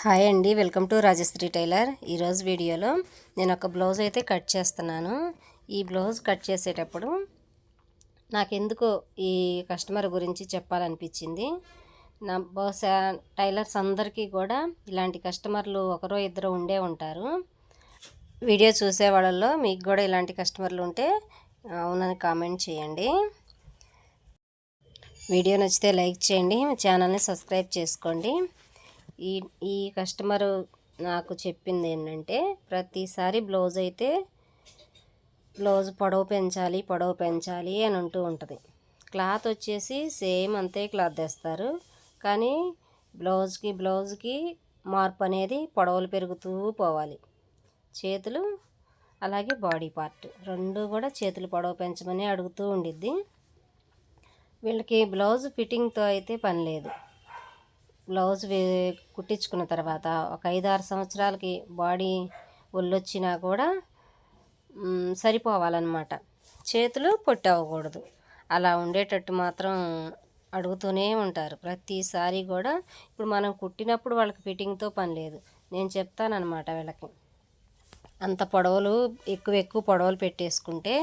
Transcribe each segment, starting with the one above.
Hi అండి welcome to Rajshri tailor. ఈరోజు వీడియోలో నేను ఒక బ్లౌజ్ అయితే కట్ చేస్తున్నాను. ఈ బ్లౌజ్ కట్ చేసేటప్పుడు నాకెందుకో ఈ కస్టమర్ గురించి చెప్పాలనిపించింది. నా బహుశా టైలర్స్ అందరికీ కూడా ఇలాంటి కస్టమర్లు ఒకరో ఇద్దరు ఉండే ఉంటారు. వీడియో చూసే వాళ్ళల్లో మీకు కూడా ఇలాంటి కస్టమర్లు ఉంటే అవునని కామెంట్ చేయండి. వీడియో నచ్చితే లైక్ చేయండి ఛానల్ని సబ్స్క్రైబ్ చేసుకోండి. ఈ ఈ కస్టమరు నాకు చెప్పింది ఏంటంటే ప్రతిసారి బ్లౌజ్ అయితే బ్లౌజ్ పొడవు పెంచాలి పొడవు పెంచాలి అని అంటూ ఉంటుంది. క్లాత్ వచ్చేసి సేమ్ అంతే క్లాత్ తెస్తారు కానీ బ్లౌజ్కి బ్లౌజ్కి మార్పు అనేది పొడవులు పెరుగుతూ పోవాలి. చేతులు అలాగే బాడీ పార్ట్ రెండు కూడా చేతులు పొడవు పెంచమని అడుగుతూ ఉండిద్ది. వీళ్ళకి బ్లౌజ్ ఫిట్టింగ్తో అయితే పని లేదు. బ్లౌజ్ వే కుట్టించుకున్న తర్వాత ఒక ఐదు ఆరు సంవత్సరాలకి బాడీ ఒళ్ళొచ్చినా కూడా సరిపోవాలన్నమాట. చేతులు పొట్టి అవ్వకూడదు. అలా ఉండేటట్టు మాత్రం అడుగుతూనే ఉంటారు. ప్రతిసారి కూడా ఇప్పుడు మనం కుట్టినప్పుడు వాళ్ళకి ఫిట్టింగ్తో పని లేదు. నేను చెప్తానమాట వీళ్ళకి. అంత పొడవలు ఎక్కువ ఎక్కువ పొడవలు పెట్టేసుకుంటే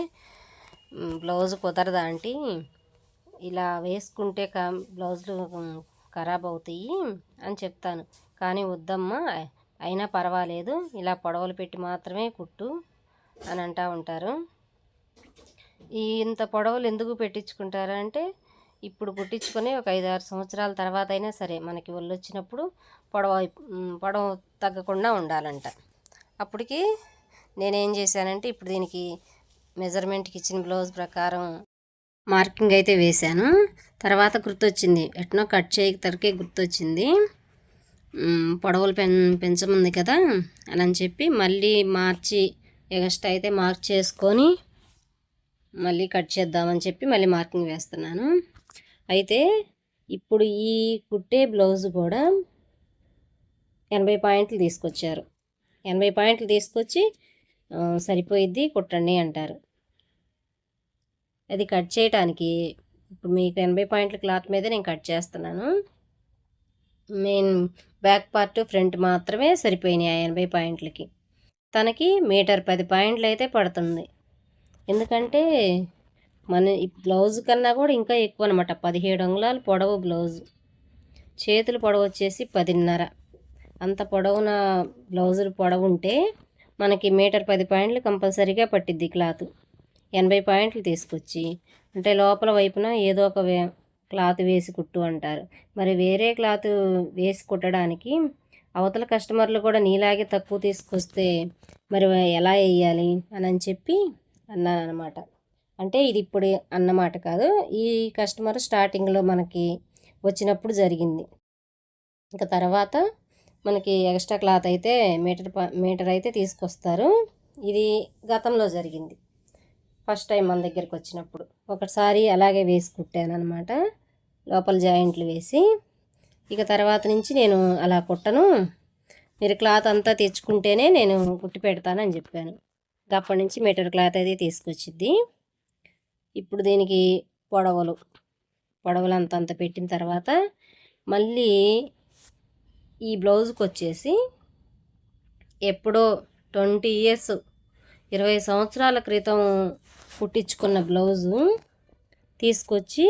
బ్లౌజ్ కుదరదా అంటే ఇలా వేసుకుంటే కా బ్లౌజులు ఖరాబ్ అవుతాయి అని చెప్తాను. కానీ వద్దమ్మా అయినా పర్వాలేదు. ఇలా పొడవలు పెట్టి మాత్రమే కుట్టు అని అంటూ ఉంటారు. ఈ ఇంత పొడవలు ఎందుకు పెట్టించుకుంటారంటే ఇప్పుడు కుట్టించుకొని ఒక ఐదు ఆరు సంవత్సరాల తర్వాత అయినా సరే మనకి ఒళ్ళు వచ్చినప్పుడు పొడవ పొడవ తగ్గకుండా ఉండాలంట. అప్పటికి నేనేం చేశానంటే ఇప్పుడు దీనికి మెజర్మెంట్కి ఇచ్చిన బ్లౌజ్ ప్రకారం మార్కింగ్ అయితే వేశాను. తర్వాత గుర్తొచ్చింది. ఎట్నో కట్ చేయతరకే గుర్తొచ్చింది. పొడవులు పెన్ పెంచముంది కదా అని అని చెప్పి మళ్ళీ మార్చి ఎగస్ట్ అయితే మార్క్ చేసుకొని మళ్ళీ కట్ చేద్దామని చెప్పి మళ్ళీ మార్కింగ్ వేస్తున్నాను. అయితే ఇప్పుడు ఈ కుట్టే బ్లౌజ్ కూడా ఎనభై పాయింట్లు తీసుకొచ్చారు. ఎనభై పాయింట్లు తీసుకొచ్చి సరిపోయిద్ది కుట్టండి అంటారు. అది కట్ చేయటానికి ఇప్పుడు మీకు ఎనభై పాయింట్ల క్లాత్ మీద నేను కట్ చేస్తున్నాను. మెయిన్ బ్యాక్ పార్ట్ ఫ్రంట్ మాత్రమే సరిపోయినాయి ఆ ఎనభై పాయింట్లకి. తనకి మీటర్ పది పాయింట్లు అయితే పడుతుంది. ఎందుకంటే మన ఈ బ్లౌజ్ కన్నా కూడా ఇంకా ఎక్కువ అనమాట పదిహేడు అంగుళాలు పొడవు బ్లౌజ్. చేతులు పొడవు వచ్చేసి పదిన్నర. అంత పొడవున బ్లౌజులు పొడవు ఉంటే మనకి మీటర్ పది పాయింట్లు కంపల్సరీగా పట్టిద్ది క్లాత్. ఎనభై పాయింట్లు తీసుకొచ్చి అంటే లోపల వైపున ఏదో ఒక క్లాత్ వేసి కుట్టు అంటారు. మరి వేరే క్లాత్ వేసి కుట్టడానికి అవతల కస్టమర్లు కూడా నీలాగే తక్కువ తీసుకొస్తే మరి ఎలా వేయాలి అని అని చెప్పి అన్నాను అనమాట అంటే ఇది ఇప్పుడు అన్నమాట కాదు ఈ కస్టమర్ స్టార్టింగ్లో మనకి వచ్చినప్పుడు జరిగింది. ఇంకా తర్వాత మనకి ఎక్స్ట్రా క్లాత్ అయితే మీటర్ మీటర్ అయితే తీసుకొస్తారు. ఇది గతంలో జరిగింది. ఫస్ట్ టైం మన దగ్గరికి వచ్చినప్పుడు. ఒకసారి అలాగే వేసి కుట్టాను అనమాట లోపల జాయింట్లు వేసి ఇక తర్వాత నుంచి నేను అలా కుట్టను. మీరు క్లాత్ అంతా తెచ్చుకుంటేనే నేను కుట్టి పెడతానని చెప్పాను. అప్పటి నుంచి మీటర్ క్లాత్ అయితే తీసుకొచ్చిద్ది. ఇప్పుడు దీనికి పొడవలు పొడవలు అంత అంత పెట్టిన తర్వాత మళ్ళీ ఈ బ్లౌజ్కి వచ్చేసి ఎప్పుడో ట్వంటీ ఇయర్స్ ఇరవై సంవత్సరాల క్రితం కుట్టించుకున్న బ్లౌజు తీసుకొచ్చి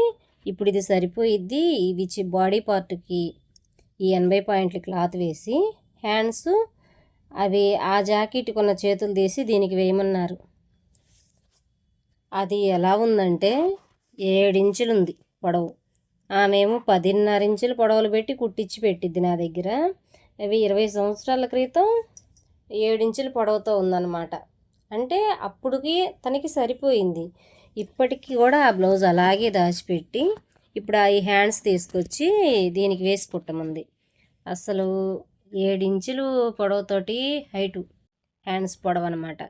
ఇప్పుడు ఇది సరిపోయిద్ది. ఇవి బాడీ పార్ట్కి ఈ ఎనభై పాయింట్ల క్లాత్ వేసి హ్యాండ్స్ అవి ఆ జాకెట్ కొన్న చేతులు తీసి దీనికి వేయమన్నారు. అది ఎలా ఉందంటే ఏడించులు ఉంది పొడవు. ఆమెము పదిన్నర ఇంచులు పొడవలు పెట్టి కుట్టించి పెట్టిద్ది నా దగ్గర. అవి ఇరవై సంవత్సరాల క్రితం ఏడించులు పొడవుతో ఉందన్నమాట. అంటే అప్పుడుకి తనకి సరిపోయింది. ఇప్పటికీ కూడా ఆ బ్లౌజ్ అలాగే దాచిపెట్టి ఇప్పుడు ఆ ఈ హ్యాండ్స్ తీసుకొచ్చి దీనికి వేసి కుట్టమంది. అసలు ఏడించులు పొడవుతోటి హైటు హ్యాండ్స్ పొడవు అనమాట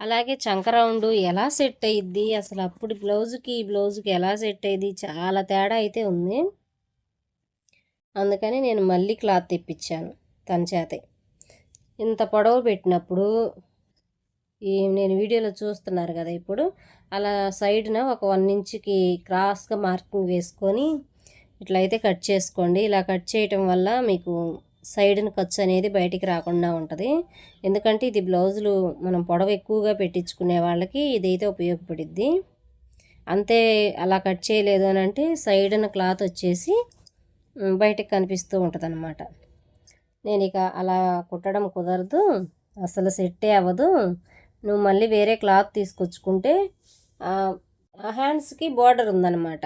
అలాగే చంక రౌండ్ ఎలా సెట్ అయ్యిద్ది అసలు అప్పుడు బ్లౌజ్కి ఈ బ్లౌజ్కి ఎలా సెట్ అయ్యింది చాలా తేడా అయితే ఉంది. అందుకని నేను మళ్ళీ క్లాత్ తెప్పించాను తన చేతే. ఇంత పొడవు పెట్టినప్పుడు ఈ నేను వీడియోలో చూస్తున్నారు కదా ఇప్పుడు. అలా సైడ్న ఒక వన్ ఇంచ్కి క్రాస్గా మార్కింగ్ వేసుకొని ఇట్లయితే కట్ చేసుకోండి. ఇలా కట్ చేయటం వల్ల మీకు సైడ్ని ఖర్చు అనేది బయటికి రాకుండా ఉంటుంది. ఎందుకంటే ఇది బ్లౌజులు మనం పొడవ ఎక్కువగా పెట్టించుకునే వాళ్ళకి ఇదైతే ఉపయోగపడిద్ది. అంతే అలా కట్ చేయలేదు అని అంటే సైడ్న క్లాత్ వచ్చేసి బయటకు కనిపిస్తూ ఉంటుంది అనమాట నేను ఇక అలా కుట్టడం కుదరదు. అసలు సెట్టే అవ్వదు. నువ్వు మళ్ళీ వేరే క్లాత్ తీసుకొచ్చుకుంటే ఆ హ్యాండ్స్కి బార్డర్ ఉందన్నమాట.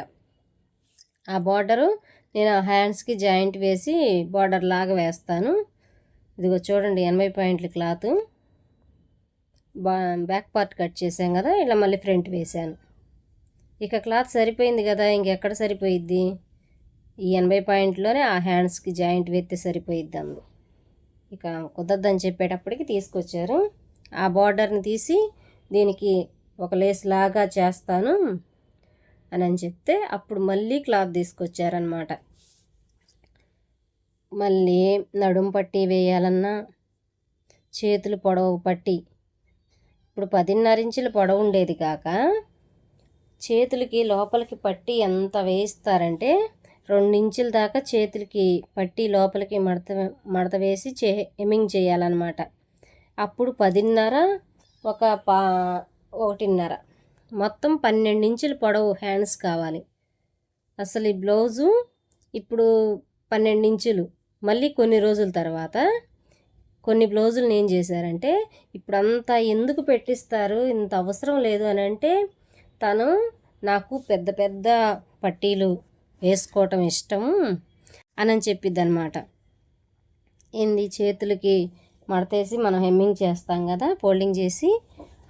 ఆ బార్డరు నేను ఆ హ్యాండ్స్కి జాయింట్ వేసి బార్డర్ లాగా వేస్తాను. ఇదిగో చూడండి ఎనభై పాయింట్ల క్లాత్. బా బ్యాక్ పార్ట్ కట్ చేసాం కదా ఇలా మళ్ళీ ఫ్రంట్ వేసాను ఇక క్లాత్ సరిపోయింది కదా ఇంకెక్కడ సరిపోయిద్ది? ఈ ఎనభై పాయింట్లోనే ఆ హ్యాండ్స్కి జాయింట్ వేస్తే సరిపోయిద్ది అందు. ఇక కుదరదని చెప్పేటప్పటికి తీసుకొచ్చారు. ఆ బార్డర్ని తీసి దీనికి ఒక లేస్ లాగా చేస్తాను అని అని చెప్తే అప్పుడు మళ్ళీ క్లాత్ తీసుకొచ్చారనమాట మళ్ళీ నడుం పట్టి వేయాలన్నా చేతులు పొడవు పట్టి ఇప్పుడు పదిన్నర ఇంచుల పొడవు ఉండేది కాక చేతులకి లోపలికి పట్టి ఎంత వేయిస్తారంటే రెండు ఇంచుల దాకా చేతులకి పట్టి లోపలికి మడత మడత వేసి చే ఎమింగ్ చేయాలన్నమాట. అప్పుడు పదిన్నర ఒక పా ఒకటిన్నర. మొత్తం పన్నెండు ఇంచుల పొడవు హ్యాండ్స్ కావాలి. అసలు ఈ బ్లౌజు ఇప్పుడు పన్నెండు ఇంచులు. మళ్ళీ కొన్ని రోజుల తర్వాత కొన్ని బ్లౌజులు ఏం చేశారంటే ఇప్పుడు అంతా ఎందుకు పెట్టిస్తారు ఇంత అవసరం లేదు అని అంటే తను నాకు పెద్ద పెద్ద పట్టీలు వేసుకోవటం ఇష్టము అని చెప్పిద్ది అనమాట ఏంది? చేతులకి మడతేసి మనం హెమ్మింగ్ చేస్తాం కదా ఫోల్డింగ్ చేసి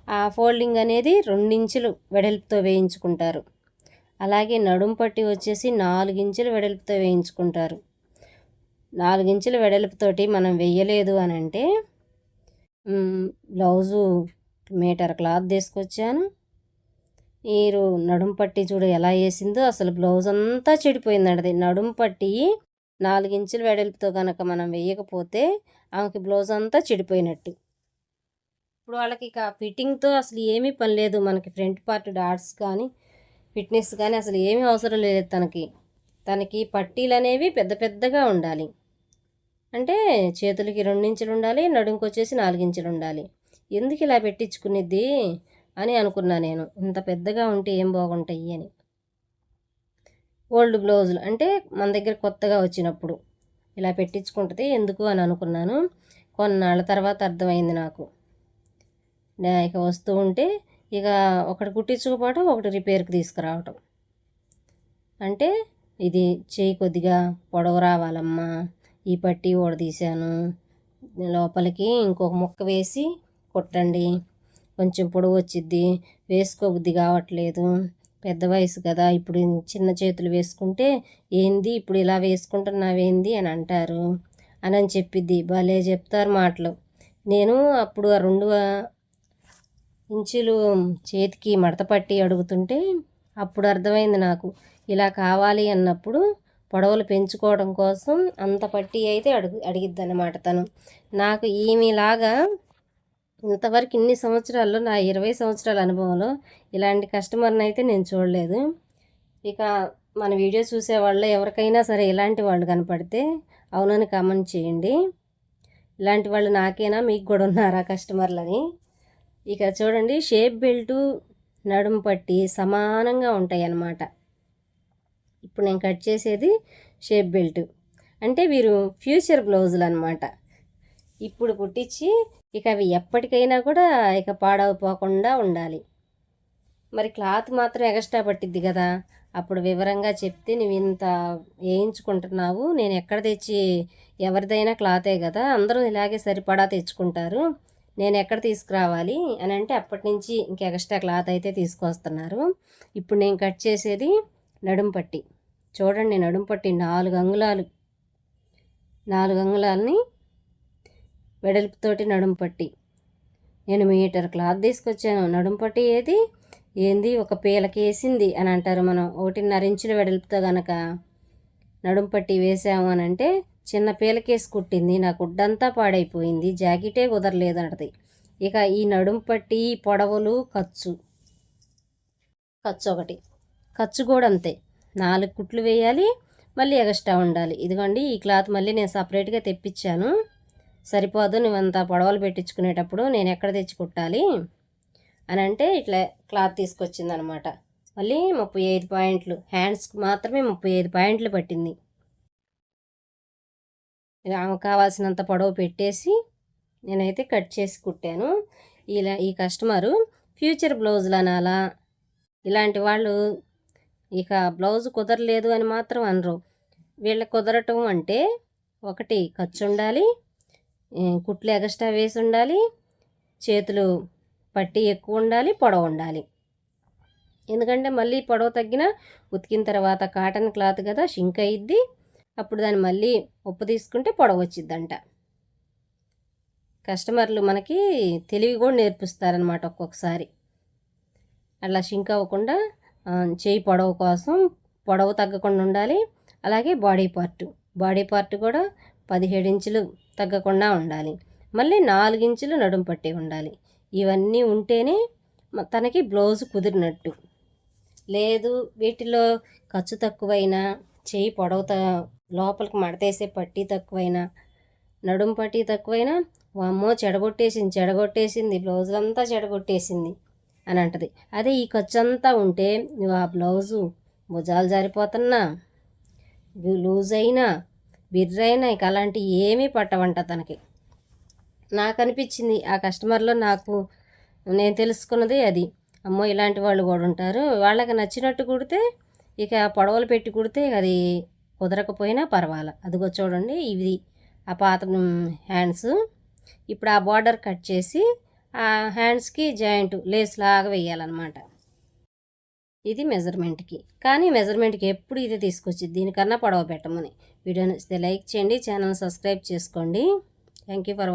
ఆ ఫోల్డింగ్ అనేది రెండించులు వెడల్పుతో వేయించుకుంటారు. అలాగే నడుం పట్టి వచ్చేసి నాలుగించులు వెడల్పుతో వేయించుకుంటారు. నాలుగించులు వెడల్పుతోటి మనం వెయ్యలేదు అని అంటే బ్లౌజు మీటర్ క్లాత్ తీసుకొచ్చాను. మీరు నడుం పట్టి చూడు ఎలా వేసిందో అసలు బ్లౌజ్ అంతా చెడిపోయిందండి అది నడుం పట్టి వెడల్పుతో కనుక మనం వేయకపోతే ఆమెకి బ్లౌజ్ అంతా చెడిపోయినట్టు. ఇప్పుడు వాళ్ళకి ఇక ఫిట్టింగ్తో అసలు ఏమీ పని లేదు. మనకి ఫ్రంట్ పార్ట్ డాట్స్ కానీ ఫిట్నెస్ కానీ అసలు ఏమీ అవసరం లేదు తనకి. తనకి పట్టీలు అనేవి పెద్ద పెద్దగా ఉండాలి. అంటే చేతులకి రెండించులు ఉండాలి నడుంకి వచ్చేసి నాలుగించులు ఉండాలి. ఎందుకు ఇలా పెట్టించుకునేది అని అనుకున్నా నేను. ఇంత పెద్దగా ఉంటే ఏం బాగుంటాయి అని. ఓల్డ్ బ్లౌజులు అంటే మన దగ్గర కొత్తగా వచ్చినప్పుడు. ఇలా పెట్టించుకుంటుంది. ఎందుకు అని అనుకున్నాను. కొన్నాళ్ళ తర్వాత అర్థమైంది నాకు. ఇక వస్తూ ఉంటే ఇక ఒకటి కుట్టించుకోపోవటం ఒకటి రిపేర్కి తీసుకురావటం. అంటే ఇది చేయి కొద్దిగా పొడవు రావాలమ్మా ఈ పట్టి ఓడదీశాను లోపలికి ఇంకొక ముక్క వేసి కుట్టండి. కొంచెం పొడవు వచ్చిద్ది. వేసుకోబుద్ధి కావట్లేదు. పెద్ద వయసు కదా ఇప్పుడు చిన్న చేతులు వేసుకుంటే ఏంది ఇప్పుడు ఇలా వేసుకుంటున్నావేంది అని అంటారు. అని అని చెప్పిద్ది. భలే చెప్తారు మాటలు. నేను అప్పుడు ఆ రెండు ఇంచులు చేతికి మడత పట్టి అడుగుతుంటే అప్పుడు అర్థమైంది నాకు. ఇలా కావాలి అన్నప్పుడు పొడవలు పెంచుకోవడం కోసం అంత పట్టి అయితే అడుగు అడిగిద్ది అనమాట తను. నాకు ఈమెలాగా ఇంతవరకు ఇన్ని సంవత్సరాల్లో నా ఇరవై సంవత్సరాల అనుభవంలో ఇలాంటి కస్టమర్ని అయితే నేను చూడలేదు. ఇక మన వీడియో చూసే వాళ్ళు ఎవరికైనా సరే ఇలాంటి వాళ్ళు కనపడితే అవునని కామెంట్ చేయండి. ఇలాంటి వాళ్ళు నాకేనా మీకు కూడా ఉన్నారా కస్టమర్లని? ఇక చూడండి షేప్ బెల్టు నడుము పట్టి సమానంగా ఉంటాయి అన్నమాట ఇప్పుడు నేను కట్ చేసేది షేప్ బెల్ట్ అంటే వీరు ఫ్యూచర్ బ్లౌజులు అనమాట ఇప్పుడు కుట్టించి ఇక అవి ఎప్పటికైనా కూడా ఇక పాడైపోకుండా ఉండాలి. మరి క్లాత్ మాత్రం ఎక్స్ట్రా పట్టిద్ది కదా. అప్పుడు వివరంగా చెప్తే నువ్వు ఇంత వేయించుకుంటున్నావు. నేను ఎక్కడ తెచ్చి ఎవరిదైనా క్లాతే కదా. అందరూ ఇలాగే సరిపడా తెచ్చుకుంటారు. నేను ఎక్కడ తీసుకురావాలి అని అంటే అప్పటి నుంచి ఇంక ఎక్స్ట్రా క్లాత్ అయితే తీసుకొస్తున్నారు. ఇప్పుడు నేను కట్ చేసేది నడుం పట్టి. చూడండి నడుం పట్టి నాలుగు అంగుళాలు. నాలుగు అంగుళాలని వెడల్పుతోటి నడుంపట్టి నేను మీటర్ క్లాత్ తీసుకొచ్చాను. నడుంపట్టి ఏది? ఏంది? ఒక పీలకి వేసింది అని అంటారు మనం. ఒకటిన్నర ఇంచుల వెడల్పుతో గనక నడుంపట్టి వేసాము అని అంటే చిన్న పీలకేసి కుట్టింది. నా గుడ్డంతా పాడైపోయింది. జాకెటే కుదరలేదు అంటది. ఇక ఈ నడుంపట్టి పొడవులు ఖర్చు. ఖర్చు ఒకటి. ఖర్చు కూడా అంతే. నాలుగు కుట్లు వేయాలి. మళ్ళీ ఎగస్ట్రా ఉండాలి. ఇదిగోండి ఈ క్లాత్ మళ్ళీ నేను సపరేట్గా తెప్పించాను. సరిపోదు నువ్వంతా పొడవలు పెట్టించుకునేటప్పుడు నేను ఎక్కడ తెచ్చి కుట్టాలి? అని అంటే ఇట్లా క్లాత్ తీసుకొచ్చిందనమాట. మళ్ళీ ముప్పై ఐదు పాయింట్లు హ్యాండ్స్కి మాత్రమే ముప్పై ఐదు పాయింట్లు పట్టింది. ఆమె కావాల్సినంత పొడవు పెట్టేసి నేనైతే కట్ చేసి కుట్టాను. ఇలా ఈ కస్టమరు ఫ్యూచర్ బ్లౌజులు అనాలా? ఇలాంటి వాళ్ళు ఇక బ్లౌజ్ కుదరలేదు అని మాత్రం అనరు. వీళ్ళ కుదరటం అంటే ఒకటి ఖర్చు ఉండాలి కుట్లు ఎగస్ట్రా వేసి ఉండాలి చేతులు పట్టి ఎక్కువ ఉండాలి పొడవు ఉండాలి. ఎందుకంటే మళ్ళీ పొడవు తగ్గిన ఉతికిన తర్వాత కాటన్ క్లాత్ కదా షింక్ అయ్యిద్ది అప్పుడు దాన్ని మళ్ళీ ఉప్పు తీసుకుంటే పొడవు వచ్చిద్దంట. కస్టమర్లు మనకి తెలివి కూడా నేర్పిస్తారనమాట ఒక్కొక్కసారి. అట్లా షింక్ అవ్వకుండా చేయి పొడవు కోసం పొడవు తగ్గకుండా ఉండాలి. అలాగే బాడీ పార్ట్. బాడీ పార్ట్ కూడా పదిహేడు ఇంచులు తగ్గకుండా ఉండాలి. మళ్ళీ నాలుగించులు నడుం పట్టి ఉండాలి. ఇవన్నీ ఉంటేనే తనకి బ్లౌజ్ కుదిరినట్టు. లేదు వీటిలో ఖర్చు తక్కువైనా చేయి పొడవు లోపలికి మడతేసే పట్టి తక్కువైనా నడుం పట్టి తక్కువైనా వామ్మో చెడగొట్టేసింది చెడగొట్టేసింది బ్లౌజ్ అంతా చెడగొట్టేసింది అని అంటది. అదే ఈ ఖర్చు అంతా ఉంటే నువ్వు ఆ బ్లౌజు భుజాలు జారిపోతున్నా లూజ్ అయినా బిర్రైనా ఇక అలాంటివి ఏమీ పట్టవంట తనకి. నాకు అనిపించింది ఆ కస్టమర్లో నాకు నేను తెలుసుకున్నది అది. అమ్మో ఇలాంటి వాళ్ళు కూడా ఉంటారు. వాళ్ళకి నచ్చినట్టు కుడితే ఇక పొడవలు పెట్టి కుడితే అది కుదరకపోయినా పర్వాలే. అదిగో చూడండి ఇది ఆ పాత హ్యాండ్స్. ఇప్పుడు ఆ బార్డర్ కట్ చేసి ఆ హ్యాండ్స్కి జాయింట్ లేస్ లాగా వేయాలన్నమాట. ఇది మెజర్మెంట్కి. కానీ మెజర్మెంట్కి ఎప్పుడు ఇది తీసుకొచ్చి దీనికన్నా పొడవ పెట్టమని. వీడియో నచ్చితే లైక్ చేయండి ఛానల్ సబ్స్క్రైబ్ చేసుకోండి. Thank you for watching